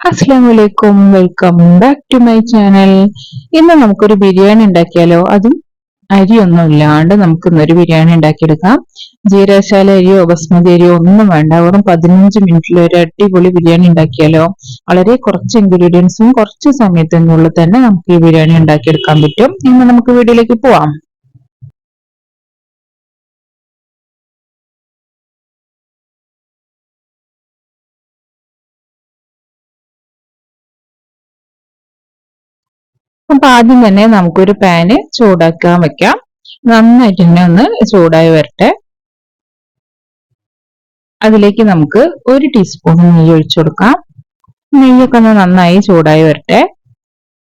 അസ്സാം വലൈക്കും welcome back to my channel ഇന്ന് നമുക്കൊരു ബിരിയാണി ഉണ്ടാക്കിയാലോ? അതും അരിയൊന്നും ഇല്ലാണ്ട് നമുക്ക് ഇന്നൊരു ബിരിയാണി ഉണ്ടാക്കിയെടുക്കാം. ജീരാശാല അരിയോ ബസ്മതി അരിയോ ഒന്നും വേണ്ട. വെറും പതിനഞ്ച് മിനിറ്റിൽ ഒരു അടിപൊളി ബിരിയാണി ഉണ്ടാക്കിയാലോ? വളരെ കുറച്ച് ഇൻഗ്രീഡിയൻസും കുറച്ച് സമയത്തിനുള്ളിൽ തന്നെ നമുക്ക് ഈ ബിരിയാണി ഉണ്ടാക്കിയെടുക്കാൻ പറ്റും. ഇന്ന് നമുക്ക് വീഡിയോയിലേക്ക് പോവാം. അപ്പൊ ആദ്യം തന്നെ നമുക്കൊരു പാന് ചൂടാക്കാൻ വെക്കാം. നന്നായിട്ട് തന്നെ ഒന്ന് ചൂടായി വരട്ടെ. അതിലേക്ക് നമുക്ക് ഒരു ടീസ്പൂൺ നെയ്യ് ഒഴിച്ചു കൊടുക്കാം. നെയ്യൊക്കെ ഒന്ന് നന്നായി ചൂടായി വരട്ടെ.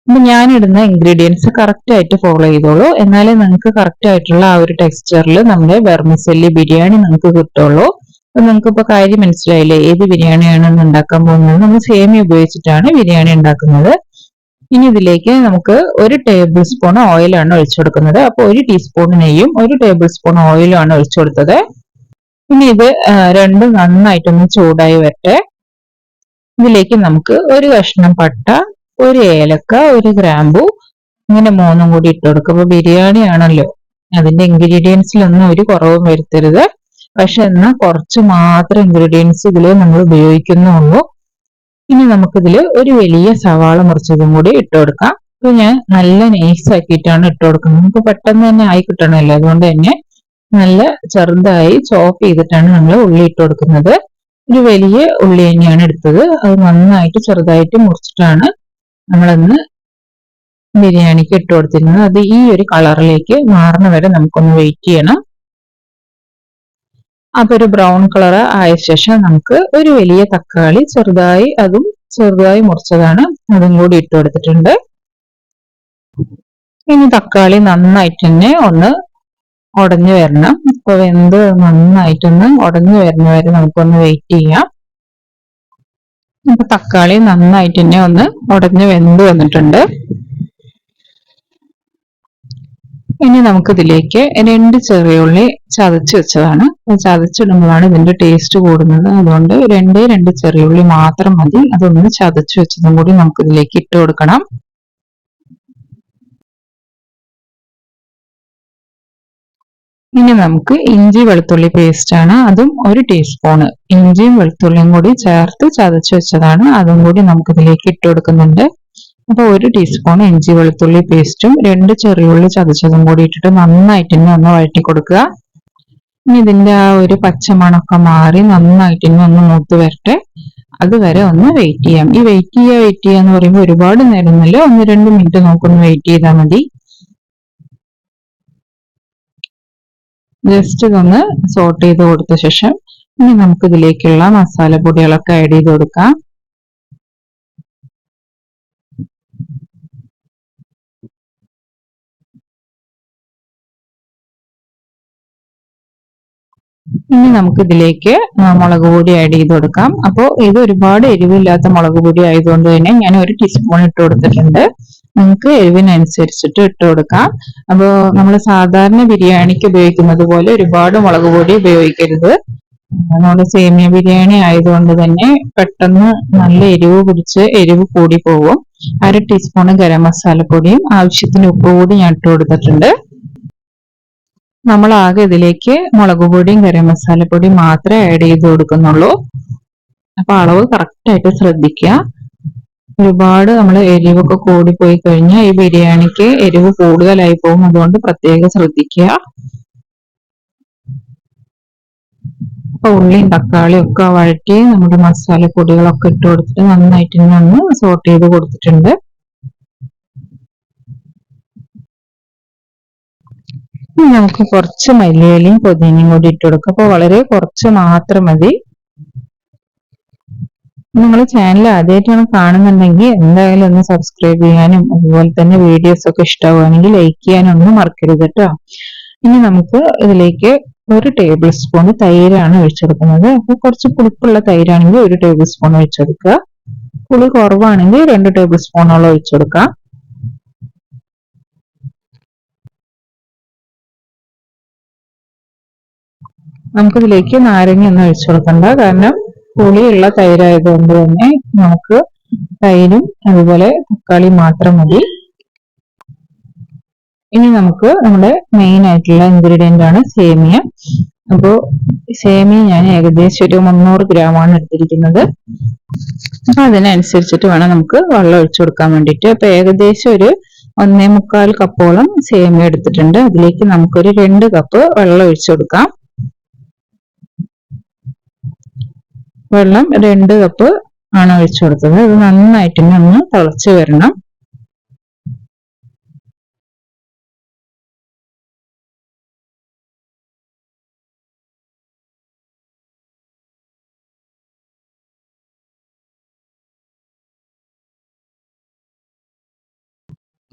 അപ്പൊ ഞാനിടുന്ന ഇൻഗ്രീഡിയൻസ് കറക്റ്റ് ആയിട്ട് ഫോളോ ചെയ്തോളൂ. എന്നാലേ നിങ്ങൾക്ക് കറക്റ്റ് ആയിട്ടുള്ള ആ ഒരു ടെക്സ്ചറിൽ നമ്മുടെ വെർമിസെല്ലി ബിരിയാണി നിങ്ങൾക്ക് കിട്ടുള്ളൂ. അപ്പൊ നിങ്ങൾക്ക് ഇപ്പൊ കാര്യം മനസ്സിലായില്ലേ? ഏത് ബിരിയാണിയാണ് ഉണ്ടാക്കാൻ പോകുന്നത്? നമ്മൾ സേമിയ ഉപയോഗിച്ചിട്ടാണ് ബിരിയാണി ഉണ്ടാക്കുന്നത്. ഇനി ഇതിലേക്ക് നമുക്ക് ഒരു ടേബിൾ സ്പൂൺ ഓയിലാണ് ഒഴിച്ചു കൊടുക്കുന്നത് അപ്പോൾ ഒരു ടീസ്പൂൺ നെയ്യും ഒരു ടേബിൾ സ്പൂൺ ഓയിലും ആണ് ഒഴിച്ചു കൊടുത്തത് ഇനി ഇത് രണ്ടും നന്നായിട്ടൊന്ന് ചൂടായി വരട്ടെ. ഇതിലേക്ക് നമുക്ക് ഒരു കഷ്ണം പട്ട ഒരു ഏലക്ക ഒരു ഗ്രാമ്പു ഇങ്ങനെ മൂന്നും കൂടി ഇട്ട് കൊടുക്കും അപ്പൊ ബിരിയാണി ആണല്ലോ. അതിന്റെ ഇൻഗ്രീഡിയൻസിലൊന്നും ഒരു കുറവും വരുത്തരുത്. പക്ഷെ എന്നാൽ കുറച്ച് മാത്രം ഇൻഗ്രീഡിയൻസ് ഇതിൽ നമ്മൾ ഉപയോഗിക്കുന്നുള്ളൂ ഇനി നമുക്കിതിൽ ഒരു വലിയ സവാള മുറിച്ചതും കൂടി ഇട്ട് കൊടുക്കാം. അപ്പൊ ഞാൻ നല്ല നൈസ് ആക്കിയിട്ടാണ് ഇട്ട് കൊടുക്കുന്നത്. നമുക്ക് പെട്ടെന്ന് തന്നെ ആയി കിട്ടണമല്ലോ. അതുകൊണ്ട് തന്നെ നല്ല ചെറുതായി ചോപ്പ് ചെയ്തിട്ടാണ് നമ്മൾ ഉള്ളി ഇട്ട് കൊടുക്കുന്നത്. ഒരു വലിയ ഉള്ളി തന്നെയാണ് എടുത്തത്. അത് നന്നായിട്ട് ചെറുതായിട്ട് മുറിച്ചിട്ടാണ് നമ്മളന്ന് ബിരിയാണിക്ക് ഇട്ട് കൊടുത്തിരുന്നത്. അത് ഈ ഒരു കളറിലേക്ക് മാറുന്ന വരെ നമുക്കൊന്ന് വെയിറ്റ് ചെയ്യണം. അതൊരു ബ്രൗൺ കളർ ആയ ശേഷം നമുക്ക് ഒരു വലിയ തക്കാളി ചെറുതായി അതും ചെറുതായി മുറിച്ചതാണ്. അതും കൂടി ഇട്ട് കൊടുത്തിട്ടുണ്ട്. ഇനി തക്കാളി നന്നായിട്ട് തന്നെ ഒന്ന് ഉടഞ്ഞു വരണം. ഇപ്പൊ വെന്ത് നന്നായിട്ടൊന്ന് ഉടഞ്ഞു വരുന്ന വരെ നമുക്കൊന്ന് വെയിറ്റ് ചെയ്യാം. ഇപ്പൊ തക്കാളി നന്നായിട്ട് തന്നെ ഒന്ന് ഉടഞ്ഞു വെന്ത് വന്നിട്ടുണ്ട്. ഇനി നമുക്കിതിലേക്ക് രണ്ട് ചെറിയുള്ളി ചതച്ച് വെച്ചതാണ്. ചതച്ചിടുമ്പോഴാണ് ഇതിന്റെ ടേസ്റ്റ് കൂടുന്നത്. അതുകൊണ്ട് രണ്ടേ രണ്ട് ചെറിയുള്ളി മാത്രം മതി. അതൊന്ന് ചതച്ച് വെച്ചതും കൂടി നമുക്കിതിലേക്ക് ഇട്ട് കൊടുക്കണം. ഇനി നമുക്ക് ഇഞ്ചി വെളുത്തുള്ളി പേസ്റ്റ് ആണ്. അതും ഒരു ടീസ്പൂണ് ഇഞ്ചിയും വെളുത്തുള്ളിയും കൂടി ചേർത്ത് ചതച്ച് വെച്ചതാണ്. അതും കൂടി നമുക്ക് ഇതിലേക്ക് ഇട്ട് കൊടുക്കുന്നുണ്ട്. അപ്പോൾ ഒരു ടീസ്പൂൺ ഇഞ്ചി വെളുത്തുള്ളി പേസ്റ്റും രണ്ട് ചെറിയുള്ളി ചതച്ചതും കൂടി ഇട്ടിട്ട് നന്നായിട്ട് തന്നെ ഒന്ന് വഴറ്റി കൊടുക്കുക. ഇനി ഇതിന്റെ ആ ഒരു പച്ചമണൊക്കെ മാറി നന്നായിട്ട് തന്നെ ഒന്ന് മൂത്ത് വരട്ടെ. അതുവരെ ഒന്ന് വെയിറ്റ് ചെയ്യാം. ഈ വെയിറ്റ് ചെയ്യുക വെയിറ്റ് ചെയ്യുക എന്ന് പറയുമ്പോൾ ഒരുപാട് നേരം നേരമൊന്നുമില്ല ഒന്ന് രണ്ട് മിനിറ്റ് നോക്കൊന്ന് വെയിറ്റ് ചെയ്താൽ മതി. ജസ്റ്റ് ഇതൊന്ന് സോട്ട് ചെയ്ത് കൊടുത്ത ശേഷം ഇനി നമുക്ക് ഇതിലേക്കുള്ള മസാല പൊടികളൊക്കെ ആഡ് ചെയ്ത് കൊടുക്കാം. ഇനി നമുക്ക് ഇതിലേക്ക് മുളക് പൊടി ആഡ് ചെയ്ത് കൊടുക്കാം. അപ്പോൾ ഇത് ഒരുപാട് എരിവില്ലാത്ത മുളക് പൊടി ആയതുകൊണ്ട് തന്നെ ഞാൻ ഒരു ടീസ്പൂൺ ഇട്ട് കൊടുത്തിട്ടുണ്ട്. നമുക്ക് എരിവിനനുസരിച്ചിട്ട് ഇട്ട് കൊടുക്കാം. അപ്പോൾ നമ്മൾ സാധാരണ ബിരിയാണിക്ക് ഉപയോഗിക്കുന്നത് പോലെ ഒരുപാട് മുളക് പൊടി ഉപയോഗിക്കരുത്. നമ്മുടെ സേമിയ ബിരിയാണി ആയതുകൊണ്ട് തന്നെ പെട്ടെന്ന് നല്ല എരിവ് പിടിച്ച് എരിവ് കൂടി പോകും അര ടീസ്പൂൺ ഗരം മസാലപ്പൊടിയും ആവശ്യത്തിന് ഉപ്പ് കൂടി ഞാൻ ഇട്ട് കൊടുത്തിട്ടുണ്ട്. നമ്മൾ ആകെ ഇതിലേക്ക് മുളക് പൊടിയും ഗരം മസാലപ്പൊടിയും മാത്രമേ ആഡ് ചെയ്ത് കൊടുക്കുന്നുള്ളൂ. അപ്പൊ അളവ് കറക്റ്റായിട്ട് ശ്രദ്ധിക്കുക. ഒരുപാട് നമ്മൾ എരിവൊക്കെ കൂടിപ്പോയി കഴിഞ്ഞാൽ ഈ ബിരിയാണിക്ക് എരിവ് കൂടുതലായി പോകും. അതുകൊണ്ട് പ്രത്യേകം ശ്രദ്ധിക്കുക. അപ്പൊ ഉള്ളിയും തക്കാളിയും ഒക്കെ വഴറ്റി നമ്മുടെ മസാലപ്പൊടികളൊക്കെ ഇട്ട് കൊടുത്തിട്ട് നന്നായിട്ട് ഒന്ന് സോട്ട് ചെയ്ത് കൊടുത്തിട്ടുണ്ട്. നമുക്ക് കുറച്ച് മല്ലിയിലയും പൊതിനയും കൂടി ഇട്ട് കൊടുക്കാം. അപ്പോൾ വളരെ കുറച്ച് മാത്രം മതി. നിങ്ങൾ ചാനൽ ആദ്യമായിട്ടാണ് കാണുന്നുണ്ടെങ്കിൽ എന്തായാലും ഒന്ന് സബ്സ്ക്രൈബ് ചെയ്യാനും അതുപോലെ തന്നെ വീഡിയോസ് ഒക്കെ ഇഷ്ടമാവുകയാണെങ്കിൽ ലൈക്ക് ചെയ്യാനും ഒന്നും മറക്കരുത് കേട്ടോ. ഇനി നമുക്ക് ഇതിലേക്ക് ഒരു ടേബിൾ സ്പൂൺ തൈരാണ് ഒഴിച്ചെടുക്കുന്നത്. അപ്പോൾ കുറച്ച് പുളിപ്പുള്ള തൈരാണെങ്കിൽ ഒരു ടേബിൾ സ്പൂൺ ഒഴിച്ചെടുക്കുക. പുളി കുറവാണെങ്കിൽ രണ്ട് ടേബിൾ സ്പൂണോളം ഒഴിച്ചെടുക്കാം. നമുക്കിതിലേക്ക് നാരങ്ങ ഒന്നും ഒഴിച്ചു കൊടുക്കണ്ട. കാരണം പുളിയുള്ള തൈരായതുകൊണ്ട് തന്നെ നമുക്ക് തൈരും അതുപോലെ തക്കാളി മാത്രം മതി. ഇനി നമുക്ക് നമ്മുടെ മെയിൻ ആയിട്ടുള്ള ഇൻഗ്രീഡിയന്റ് ആണ് സേമിയ. അപ്പോൾ സേമിയ ഞാൻ ഏകദേശം ഒരു മുന്നൂറ് ഗ്രാമാണ് എടുത്തിരിക്കുന്നത്. അപ്പൊ അതിനനുസരിച്ചിട്ട് വേണം നമുക്ക് വെള്ളം ഒഴിച്ചു കൊടുക്കാൻ വേണ്ടിയിട്ട്. അപ്പൊ ഏകദേശം ഒരു ഒന്നേ മുക്കാൽ കപ്പോളം സേമിയ എടുത്തിട്ടുണ്ട്. അതിലേക്ക് നമുക്കൊരു രണ്ട് കപ്പ് വെള്ളം ഒഴിച്ചു കൊടുക്കാം. വെള്ളം രണ്ട് കപ്പ് ആണ് ഒഴിച്ചു കൊടുത്തത്. അത് നന്നായിട്ട് ഒന്ന് തിളച്ച് വരണം.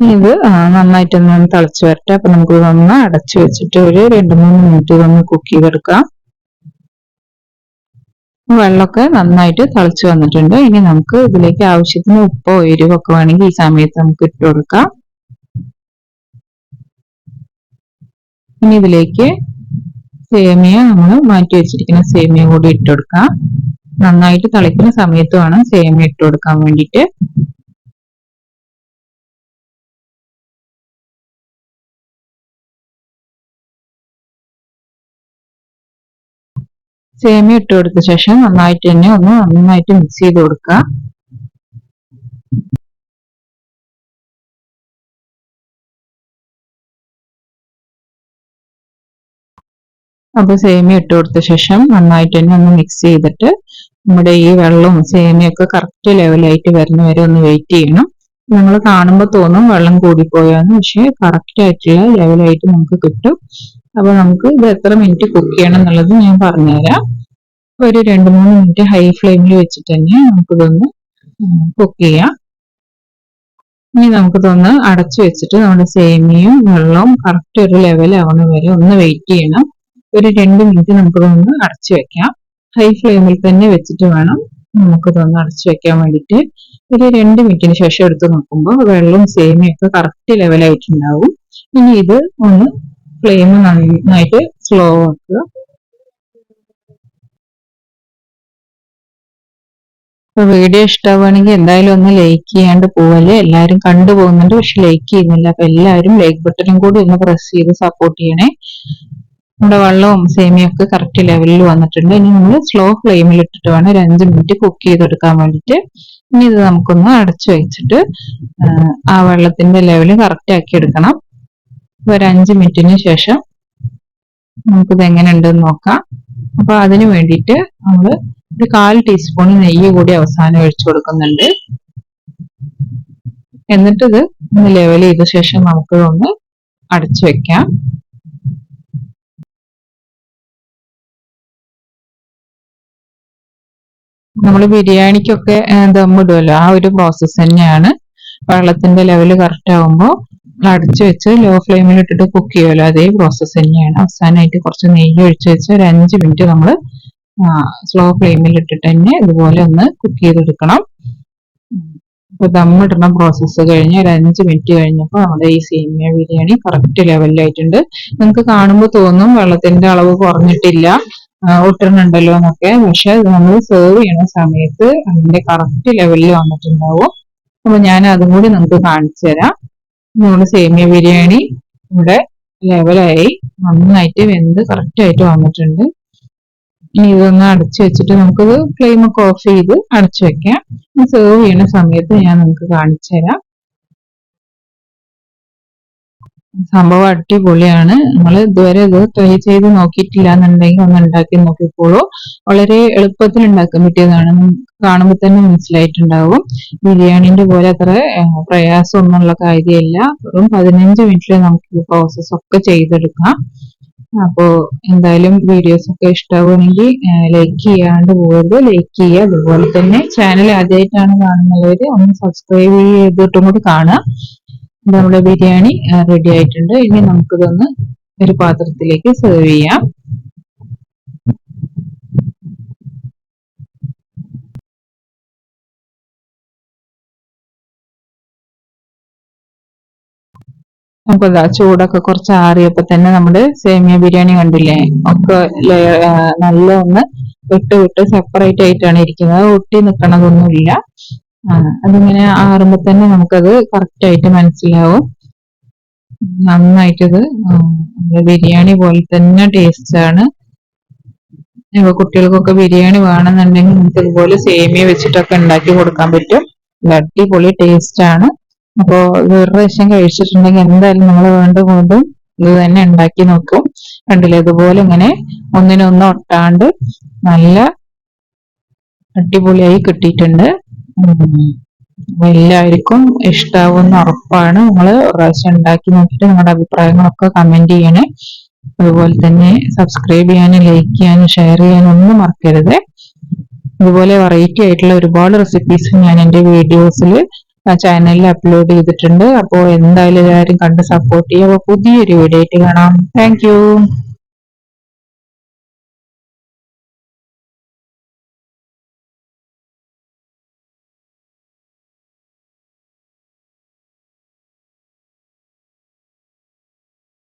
ഇത് നന്നായിട്ടൊന്ന് തിളച്ച് വരട്ടെ. അപ്പൊ നമുക്ക് ഇതൊന്ന് അടച്ചു വെച്ചിട്ട് ഒരു രണ്ട് മൂന്ന് മിനിറ്റ് ഒന്ന് കുക്ക് ചെയ്തെടുക്കാം. വെള്ളമൊക്കെ നന്നായിട്ട് തിളച്ച് വന്നിട്ടുണ്ട്. ഇനി നമുക്ക് ഇതിലേക്ക് ആവശ്യത്തിന് ഉപ്പോ എരിവൊക്കെ വേണമെങ്കിൽ ഈ സമയത്ത് നമുക്ക് ഇട്ട് കൊടുക്കാം. ഇനി ഇതിലേക്ക് സേമിയ നമ്മൾ മാറ്റി വെച്ചിരിക്കുന്ന സേമിയ കൂടി ഇട്ട് കൊടുക്കാം. നന്നായിട്ട് തിളയ്ക്കുന്ന സമയത്ത് വേണം സേമിയ ഇട്ട് കൊടുക്കാൻ വേണ്ടിയിട്ട്. സേമിയ ഇട്ട് കൊടുത്ത ശേഷം നന്നായിട്ട് തന്നെ ഒന്ന് നന്നായിട്ട് മിക്സ് ചെയ്ത് കൊടുക്കുക അപ്പൊ സേമിയ ഇട്ട് കൊടുത്ത ശേഷം നന്നായിട്ട് തന്നെ ഒന്ന് മിക്സ് ചെയ്തിട്ട് നമ്മുടെ ഈ വെള്ളവും സേമിയൊക്കെ കറക്റ്റ് ലെവലായിട്ട് വരുന്ന വരെ ഒന്ന് വെയിറ്റ് ചെയ്യണം. നമ്മൾ കാണുമ്പോൾ തോന്നും വെള്ളം കൂടിപ്പോയാന്ന്. പക്ഷെ കറക്റ്റ് ആയിട്ടുള്ള ലെവലായിട്ട് നമുക്ക് കിട്ടും. അപ്പൊ നമുക്ക് ഇത് എത്ര മിനിറ്റ് കുക്ക് ചെയ്യണം എന്നുള്ളത് ഞാൻ പറഞ്ഞുതരാം. ഒരു രണ്ട് മൂന്ന് മിനിറ്റ് ഹൈ ഫ്ലെയിമിൽ വെച്ചിട്ട് തന്നെ നമുക്കിതൊന്ന് കുക്ക് ചെയ്യാം. ഇനി നമുക്ക് നമുക്കിതൊന്ന് അടച്ചു വെച്ചിട്ട് നമ്മുടെ സേമിയയും വെള്ളവും കറക്റ്റ് ഒരു ലെവൽ ആവണ വരെ ഒന്ന് വെയിറ്റ് ചെയ്യണം. ഒരു രണ്ട് മിനിറ്റ് നമുക്കിതൊന്ന് അടച്ചു വെക്കാം. ഹൈ ഫ്ലെയിമിൽ തന്നെ വെച്ചിട്ട് വേണം നമുക്കിതൊന്ന് അടച്ചു വെക്കാൻ വേണ്ടിയിട്ട് ഒരു രണ്ട് മിനിറ്റിന് ശേഷം എടുത്ത് നോക്കുമ്പോൾ വെള്ളവും സേമിയൊക്കെ കറക്റ്റ് ലെവലായിട്ടുണ്ടാവും ഇനി ഇത് ഒന്ന് ഫ്ലെയിം നന്നായിട്ട് സ്ലോ ആക്കുക. ഇപ്പൊ വീഡിയോ ഇഷ്ടമാവുകയാണെങ്കിൽ എന്തായാലും ഒന്ന് ലൈക്ക് ചെയ്യാണ്ട് പോവല്ലേ? എല്ലാവരും കണ്ടുപോകുന്നുണ്ട് പക്ഷെ ലൈക്ക് ചെയ്യുന്നില്ല. അപ്പൊ എല്ലാവരും ലൈക്ക് ബട്ടണും കൂടി ഒന്ന് പ്രസ് ചെയ്ത് സപ്പോർട്ട് ചെയ്യണേ. നമ്മുടെ വെള്ളവും സേമിയും ഒക്കെ കറക്റ്റ് ലെവലിൽ വന്നിട്ടുണ്ട്. ഇനി നമ്മൾ സ്ലോ ഫ്ലെയിമിൽ ഇട്ടിട്ട് വേണം ഒരു അഞ്ച് മിനിറ്റ് കുക്ക് ചെയ്തെടുക്കാൻ വേണ്ടിയിട്ട്. ഇനി ഇത് നമുക്കൊന്ന് അടച്ചു വെച്ചിട്ട് ആ വെള്ളത്തിന്റെ ലെവൽ കറക്റ്റ് ആക്കി എടുക്കണം. ഒരു അഞ്ച് മിനിറ്റിന് ശേഷം നമുക്കിത് എങ്ങനെ ഉണ്ടെന്ന് നോക്കാം. അപ്പൊ അതിന് വേണ്ടിയിട്ട് നമ്മൾ ഒരു കാൽ ടീസ്പൂൺ നെയ്യ് കൂടി അവസാനം ഒഴിച്ചു കൊടുക്കുന്നുണ്ട്. എന്നിട്ട് ഇത് ഒന്ന് ലെവൽ ചെയ്ത ശേഷം നമുക്കിതൊന്ന് അടച്ചു വെക്കാം. നമ്മൾ ബിരിയാണിക്കൊക്കെ ദമ്മിടുമല്ലോ ആ ഒരു പ്രോസസ്സ് തന്നെയാണ്. വെള്ളത്തിന്റെ ലെവൽ കറക്റ്റ് ആകുമ്പോൾ അടച്ചു വെച്ച് ലോ ഫ്ലെയിമിൽ ഇട്ടിട്ട് കുക്ക് ചെയ്യുമല്ലോ അതേ പ്രോസസ്സ് തന്നെയാണ്. അവസാനമായിട്ട് കുറച്ച് നെയ്യ് ഒഴിച്ചു വെച്ച് ഒരു അഞ്ച് മിനിറ്റ് നമ്മൾ സ്ലോ ഫ്ലെയിമിൽ ഇട്ടിട്ട് തന്നെ ഇതുപോലെ ഒന്ന് കുക്ക് ചെയ്തെടുക്കണം. ഇപ്പൊ ദമ്മിടുന്ന പ്രോസസ്സ് കഴിഞ്ഞ് ഒരു അഞ്ച് മിനിറ്റ് കഴിഞ്ഞപ്പോൾ നമ്മുടെ ഈ സേമിയ ബിരിയാണി കറക്റ്റ് ലെവലിലായിട്ടുണ്ട് നിങ്ങൾക്ക് കാണുമ്പോൾ തോന്നും വെള്ളത്തിന്റെ അളവ് കുറഞ്ഞിട്ടില്ല. ഒട്ടുന്നുണ്ടല്ലോ എന്നൊക്കെ. പക്ഷെ നമ്മൾ സെർവ് ചെയ്യുന്ന സമയത്ത് അതിന്റെ കറക്റ്റ് ലെവലിൽ വന്നിട്ടുണ്ടാവും. അപ്പൊ ഞാൻ അതും കൂടി നമുക്ക് കാണിച്ചു തരാം. നമ്മുടെ സേമിയ ബിരിയാണി ഇവിടെ ലെവലായി നന്നായിട്ട് വെന്ത് കറക്റ്റ് ആയിട്ട് വന്നിട്ടുണ്ട്. ഇനി ഇതൊന്ന് അടച്ചു വെച്ചിട്ട് നമുക്കത് ഫ്ലെയിം ഒക്കെ ഓഫ് ചെയ്ത് അടച്ചു വെക്കാം. സെർവ് ചെയ്യുന്ന സമയത്ത് ഞാൻ നമുക്ക് കാണിച്ചു തരാം. സംഭവം അടിപൊളിയാണ്. നമ്മൾ ഇതുവരെ ഇത് ട്രൈ ചെയ്ത് നോക്കിയിട്ടില്ല എന്നുണ്ടെങ്കിൽ ഒന്ന് ഉണ്ടാക്കി നോക്കിക്കോളൂ. വളരെ എളുപ്പത്തിൽ ഉണ്ടാക്കാൻ പറ്റിയതാണ്. കാണുമ്പോൾ തന്നെ മനസ്സിലായിട്ടുണ്ടാവും. ബിരിയാണിന്റെ പോലെ അത്ര പ്രയാസമൊന്നുള്ള കാര്യമല്ല. വെറും പതിനഞ്ച് മിനിറ്റിൽ നമുക്ക് പ്രോസസ് ഒക്കെ ചെയ്തെടുക്കാം. അപ്പോ എന്തായാലും വീഡിയോസ് ഒക്കെ ഇഷ്ടമാവുകയാണെങ്കിൽ ലൈക്ക് ചെയ്യാണ്ട് പോകരുത്. ലൈക്ക് ചെയ്യുക. അതുപോലെ തന്നെ ചാനൽ ആദ്യമായിട്ടാണ് കാണുന്നവര് ഒന്ന് സബ്സ്ക്രൈബ് ചെയ്തിട്ടും കൂടി കാണുക. നമ്മുടെ ബിരിയാണി റെഡി ആയിട്ടുണ്ട്. ഇനി നമുക്കിതൊന്ന് ഒരു പാത്രത്തിലേക്ക് സെർവ് ചെയ്യാം. അപ്പൊ ചൂടൊക്കെ കുറച്ച് ആറിയപ്പോ തന്നെ നമ്മുടെ സേമിയ ബിരിയാണി കണ്ടില്ലേ? ഒക്കെ നല്ല ഒന്ന് വിട്ട് വിട്ട് സെപ്പറേറ്റ് ആയിട്ടാണ് ഇരിക്കുന്നത്. ഒട്ടി നിൽക്കണതൊന്നുമില്ല അതിങ്ങനെ ആറുമ്പോ തന്നെ നമുക്കത് കറക്റ്റ് ആയിട്ട് മനസ്സിലാവും. നന്നായിട്ടത് ബിരിയാണി പോലെ തന്നെ ടേസ്റ്റ് ആണ്. കുട്ടികൾക്കൊക്കെ ബിരിയാണി വേണമെന്നുണ്ടെങ്കിൽ നമുക്ക് ഇതുപോലെ സേമിയ വെച്ചിട്ടൊക്കെ ഉണ്ടാക്കി കൊടുക്കാൻ പറ്റും. അടിപൊളി ടേസ്റ്റ് ആണ്. അപ്പോ വേറെ പ്രാവശ്യം കഴിച്ചിട്ടുണ്ടെങ്കിൽ എന്തായാലും നമ്മൾ വീണ്ടും ഇത് തന്നെ ഉണ്ടാക്കി നോക്കും. കണ്ടില്ലേ? ഇതുപോലെ ഇങ്ങനെ ഒന്നിനൊന്നും ഒട്ടാണ്ട് നല്ല അടിപൊളിയായി കിട്ടിയിട്ടുണ്ട്. എല്ലാവർക്കും ഇഷ്ടാവുന്ന ഉറപ്പാണ്. നിങ്ങൾ പ്രാവശ്യം ഉണ്ടാക്കി നോക്കിയിട്ട് നിങ്ങളുടെ അഭിപ്രായങ്ങളൊക്കെ കമന്റ് ചെയ്യണേ. അതുപോലെ തന്നെ സബ്സ്ക്രൈബ് ചെയ്യാനും ലൈക്ക് ചെയ്യാനും ഷെയർ ചെയ്യാനും ഒന്നും മറക്കരുത്. അതുപോലെ വെറൈറ്റി ആയിട്ടുള്ള ഒരുപാട് റെസിപ്പീസ് ഞാൻ എന്റെ വീഡിയോസിൽ ചാനലിൽ അപ്ലോഡ് ചെയ്തിട്ടുണ്ട്. അപ്പോൾ എന്തായാലും എല്ലാവരും കണ്ട് സപ്പോർട്ട് ചെയ്യുക. പുതിയൊരു വീഡിയോ ആയിട്ട് കാണാം. താങ്ക്